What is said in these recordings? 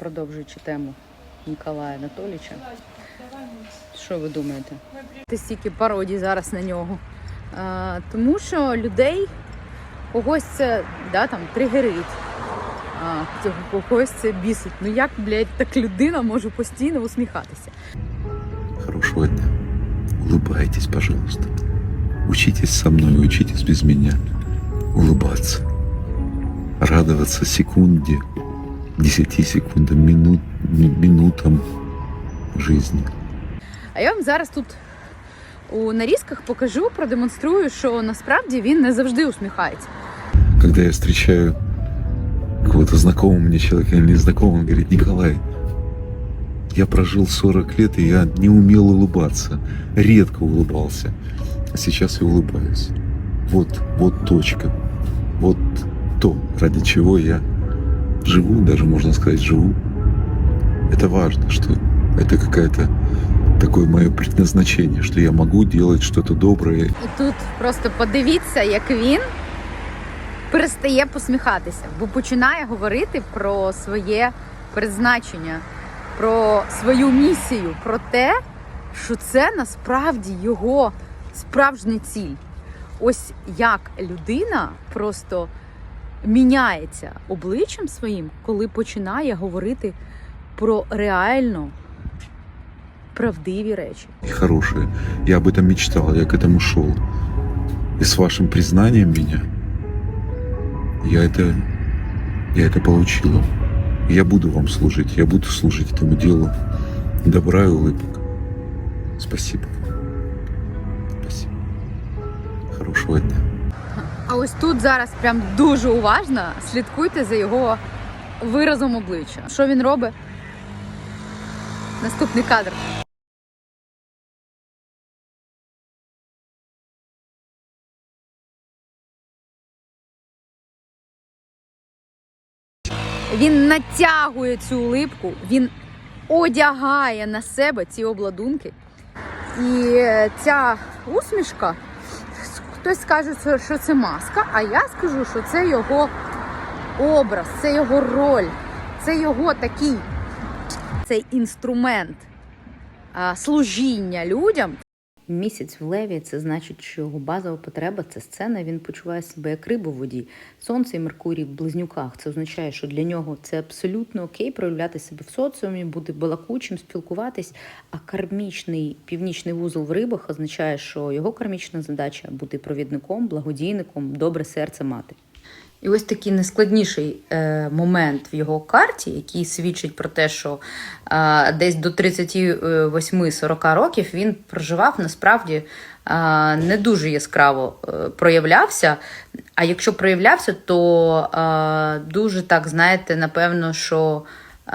продовжуючи тему Ніколая Анатолійовича. Що ви думаєте? Ти стільки пародій зараз на нього. А, тому що людей когось це да, там, тригерить, а, цього- когось це бісить. Ну як, блядь, так людина може постійно усміхатися? Хорошего дня. Улыбайтесь, пожалуйста. Учитесь со мной, учитесь без меня. Улыбаться. Радоваться секунде, десяти секундам, минут, ми- минутам жизни. А я вам зараз тут у нарізках покажу, продемонструю, що насправді він не завжди усміхається. Когда я встречаю какого-то знакомого мне человека или незнакомого, он говорит, Николай, я прожил 40 лет, и я не умел улыбаться, редко улыбался. А сейчас я улыбаюсь. Вот, вот точка. Вот то, ради чего я живу, даже можно сказать, живу. Это важно, что это какая-то такое мое предназначение, что я могу делать что-то доброе І тут просто подивіться, як він перестає посміхатися, бо починає говорити про своє призначення, про свою місію, про те, що це насправді його справжня ціль. Ось як людина просто міняється обличчям своїм, коли починає говорити про реально правдиві речі. и хорошее. Я об этом мечтал, я к этому шел. И с вашим признанием меня я это, я это получил. Я буду вам служить, я буду служить этому делу добра и улыбок. Спасибо. Спасибо. Хорошего дня. А ось тут зараз прям дуже уважно слідкуйте за його виразом обличчя. Що він робить? Наступний кадр. Він натягує цю улипку, він одягає на себе ці обладунки. І е, ця усмішка Хтось скаже, що- це маска, а я скажу, що це його образ, це його роль, це його такий цей інструмент служіння людям. Місяць в леві це значить, що його базова потреба це сцена. Він почуває себе як риба в воді. Сонце і Меркурій в близнюках. Це означає, що для нього це абсолютно окей проявляти себе в соціумі, бути балакучим, спілкуватись. А кармічний північний вузол в рибах означає, що його кармічна задача бути провідником, благодійником, добре серце мати. І ось такий найскладніший е, момент в його карті, який свідчить про те, що е, десь до 38-40 років він проживав насправді е, не дуже яскраво проявлявся. А якщо проявлявся, то дуже так, знаєте, напевно, що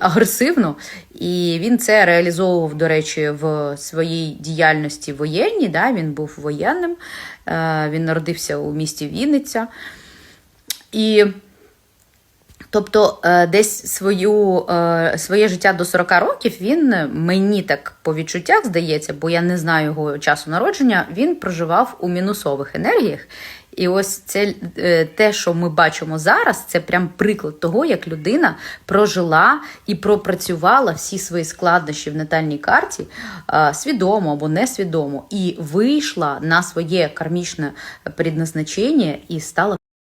агресивно. І він це реалізовував, до речі, в своїй діяльності воєнній. Да? Він був воєнним, він народився у місті Вінниця. І тобто е, десь свою, е, своє життя до 40 років він е, мені так по відчуттях здається, бо я не знаю його часу народження, він проживав у мінусових енергіях. І ось це те, що ми бачимо зараз, це прям приклад того, як людина прожила і пропрацювала всі свої складнощі в натальній карті свідомо або несвідомо, і вийшла на своє кармічне предназначення і стала